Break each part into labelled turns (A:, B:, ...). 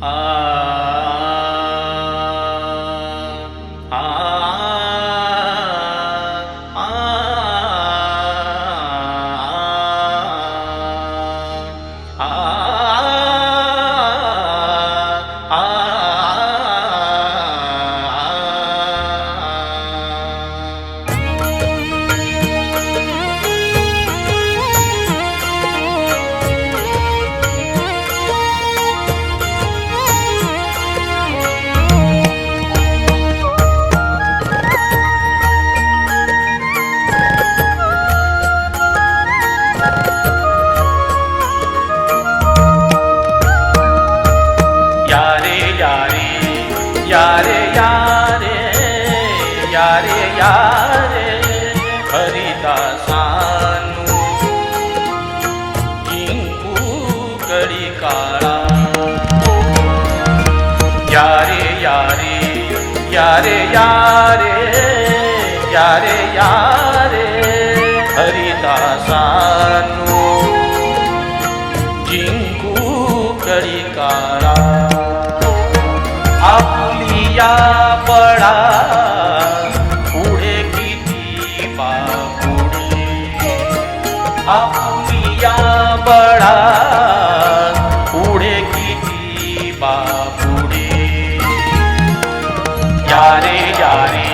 A: Ah. कडी काळा यारे यारे यारे यारे यारे यारे हरिदासानु जिंकू करी काळा बापुडे यारे यारे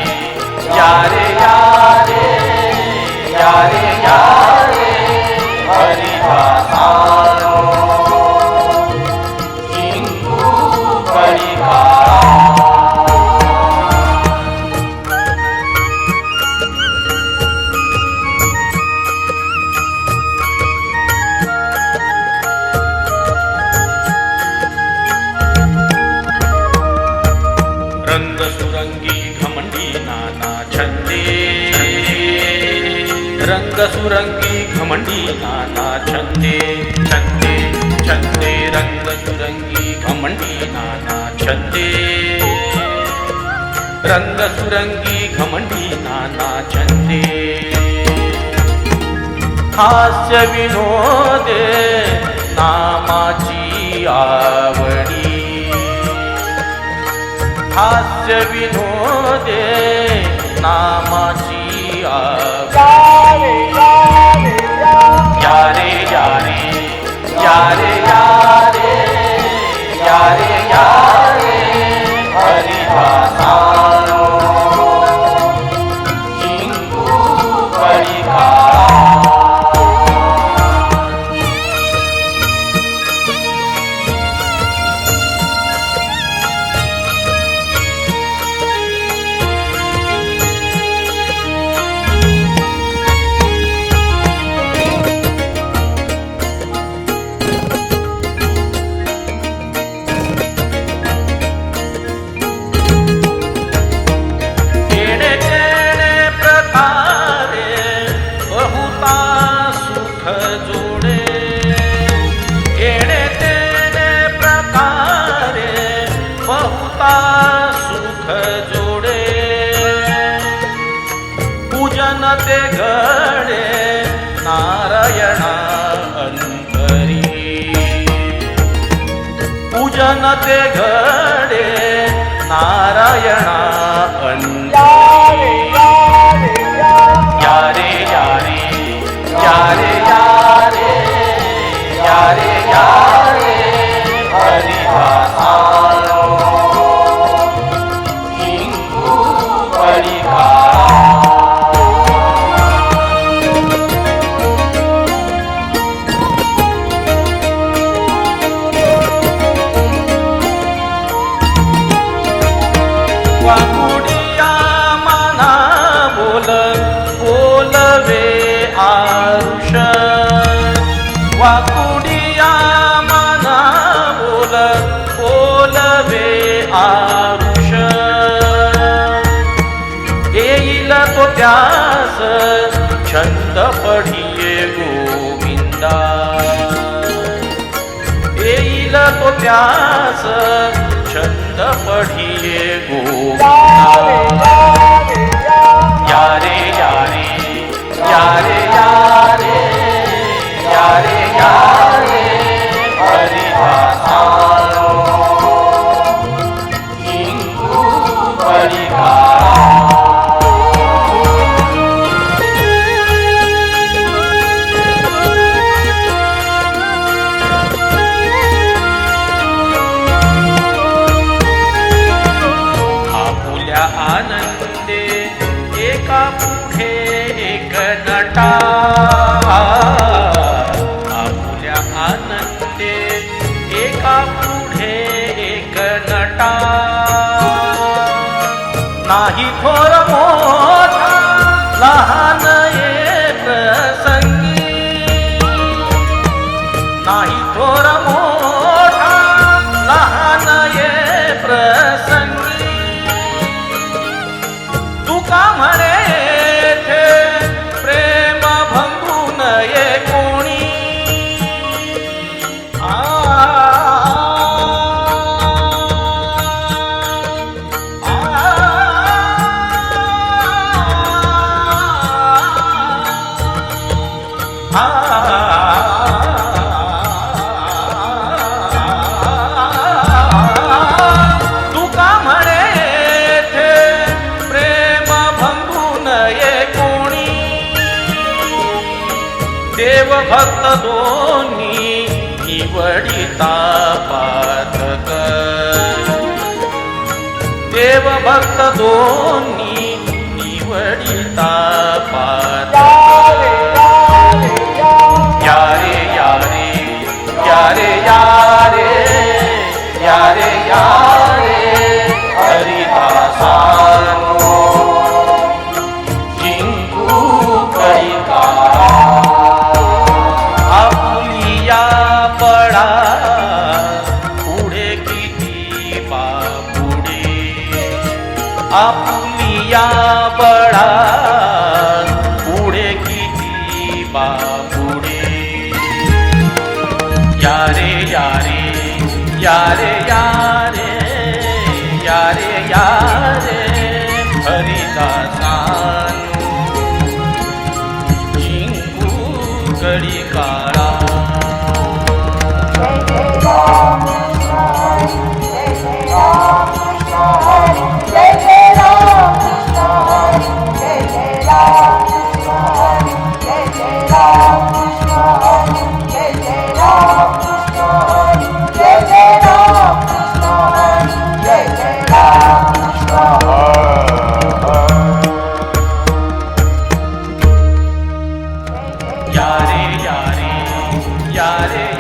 A: यारे यारे यारे यारे हरिदासानो रंग सुरंगी घमंडी नाना छंदे छंदे छंदे रंग सुरंगी घमंडी नाना छंदे रंग सुरंगी घमंडी नाना छंदे हास्य विनोदे नामाची आवडी। हास्य विनोदे नामाची आवडी। यारे यारे यारे यारे यारे यारे ઘડે નારાયણા અંતરી પૂજન તે ઘડે નારાયણા અંતરી वाकुडिया माना बोल बोलवे आरुष. येईल तो त्यास छंद पढिये गोविंदा. येईल तो त्यास छंद पढिये गोविंदा. यारे यारे यारे यारे यारे पुढे एक नटा. नाही थोर मोठा लहान भक्त दोनी निवडिता पातक देव भक्त दोन्ही निवडिता पातक 살아 yare